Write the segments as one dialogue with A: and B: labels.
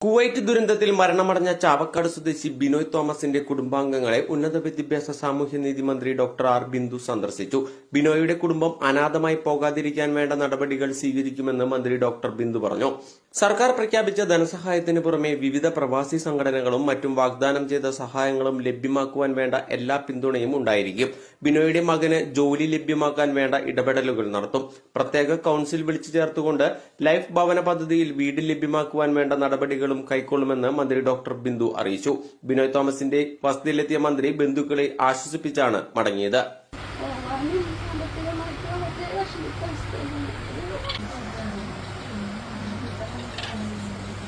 A: Kuwait ദുരന്തത്തിൽ മരണമടഞ്ഞ ചാവക്കാട് സ്വദേശി ബിനോയ് തോമസിന്റെ കുടുംബാംഗങ്ങളെ ഉന്നത വിദ്യാഭ്യാസ സാമൂഹ്യനീതി മന്ത്രി ഡോക്ടർ ആർ ബിന്ദു സന്ദർശിച്ചു. ബിനോയുടെ കുടുംബം അനാഥമായി പോകാതിരിക്കാൻ വേണ്ട നടപടികൾ സ്വീകരിക്കുമെന്ന് മന്ത്രി ഡോക്ടർ ബിന്ദു പറഞ്ഞു. സർക്കാർ പ്രഖ്യാപിച്ച ധനസഹായത്തിന് പുറമെ വിവിധ പ്രവാസി സംഘടനകളും മറ്റും വാഗ്ദാനം ചെയ്ത സഹായങ്ങളും ലഭ്യമാക്കുവാൻ വേണ്ട എല്ലാ പിന്തുണയും ഉണ്ടായിരിക്കും. ബിനോയുടെ മകന് ജോലി ലഭ്യമാക്കാൻ വേണ്ട ഇടപെടലുകൾ നടത്തും. പ്രത്യേക കൌൺസിൽ വിളിച്ചു ചേർത്തുകൊണ്ട് ലൈഫ് ഭവന പദ്ധതിയിൽ വീട് ലഭ്യമാക്കുവാൻ വേണ്ട നടപടികളും കൈക്കൊള്ളുമെന്ന് മന്ത്രി ഡോക്ടർ ബിന്ദു അറിയിച്ചു. ബിനോയ് തോമസിന്റെ വസതിയിലെത്തിയ മന്ത്രി ബന്ധുക്കളെ ആശ്വസിപ്പിച്ചാണ് മടങ്ങിയത്.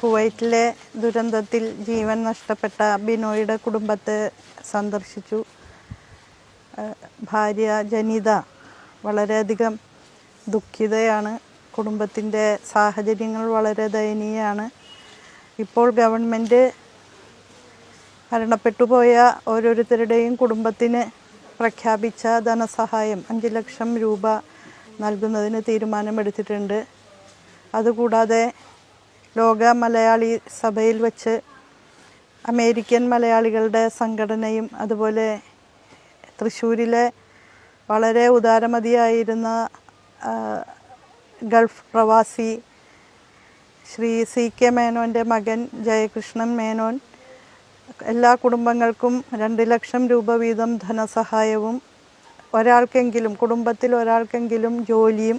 B: കുവൈറ്റിലെ ദുരന്തത്തിൽ ജീവൻ നഷ്ടപ്പെട്ട ബിനോയുടെ കുടുംബത്തെ സന്ദർശിച്ചു. ഭാര്യ ജനിത വളരെയധികം ദുഃഖിതയാണ്. കുടുംബത്തിന്റെ സാഹചര്യങ്ങൾ വളരെ ദയനീയമാണ്. ഇപ്പോൾ ഗവൺമെന്റ് മരണപ്പെട്ടുപോയ ഓരോരുത്തരുടെയും കുടുംബത്തിന് പ്രഖ്യാപിച്ച ധനസഹായം അഞ്ച് ലക്ഷം രൂപ നൽകുന്നതിന് തീരുമാനമെടുത്തിട്ടുണ്ട്. അതുകൂടാതെ ലോക മലയാളി സഭയിൽ വച്ച് അമേരിക്കൻ മലയാളികളുടെ സംഘടനയും അതുപോലെ തൃശ്ശൂരിലെ വളരെ ഉദാരമതിയായിരുന്ന ഗൾഫ് പ്രവാസി ശ്രീ സി കെ മേനോന്റെ മകൻ ജയകൃഷ്ണൻ മേനോൻ എല്ലാ കുടുംബങ്ങൾക്കും രണ്ട് ലക്ഷം രൂപ വീതം ധനസഹായവും ഒരാൾക്കെങ്കിലും കുടുംബത്തിൽ ഒരാൾക്കെങ്കിലും ജോലിയും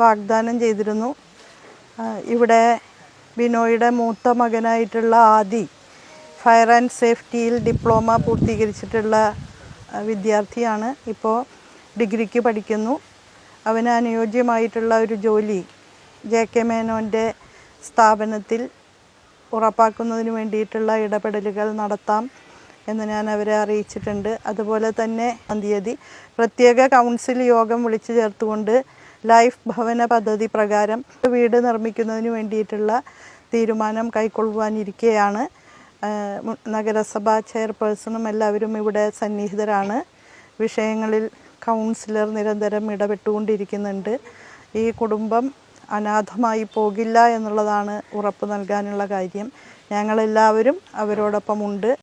B: വാഗ്ദാനം ചെയ്തിരുന്നു. ഇവിടെ ബിനോയുടെ മൂത്ത മകനായിട്ടുള്ള ആദി ഫയർ ആൻഡ് സേഫ്റ്റിയിൽ ഡിപ്ലോമ പൂർത്തീകരിച്ചിട്ടുള്ള വിദ്യാർത്ഥിയാണ്. ഇപ്പോൾ ഡിഗ്രിക്ക് പഠിക്കുന്നു. അവന് അനുയോജ്യമായിട്ടുള്ള ഒരു ജോലി ജെ കെ മേനോന്റെ സ്ഥാപനത്തിൽ ഉറപ്പാക്കുന്നതിന് വേണ്ടിയിട്ടുള്ള ഇടപെടലുകൾ നടത്താം എന്ന് ഞാൻ അവരെ അറിയിച്ചിട്ടുണ്ട്. അതുപോലെ തന്നെ തീയതി പ്രത്യേക കൗൺസിൽ യോഗം വിളിച്ചു ചേർത്തുകൊണ്ട് ലൈഫ് ഭവന പദ്ധതി പ്രകാരം വീട് നിർമ്മിക്കുന്നതിന് വേണ്ടിയിട്ടുള്ള തീരുമാനം കൈക്കൊള്ളുവാനിരിക്കെയാണ്. ആഹ് നഗരസഭാ ചെയർപേഴ്സണും എല്ലാവരും ഇവിടെ സന്നിഹിതരാണ്. വിഷയങ്ങളിൽ കൗൺസിലർ നിരന്തരം ഇടപെട്ടുകൊണ്ടിരിക്കുന്നുണ്ട്. ഈ കുടുംബം അനാഥമായി പോകില്ല എന്നുള്ളതാണ് ഉറപ്പ് നൽകാനുള്ള കാര്യം. ഞങ്ങളെല്ലാവരും അവരോടൊപ്പമുണ്ട്.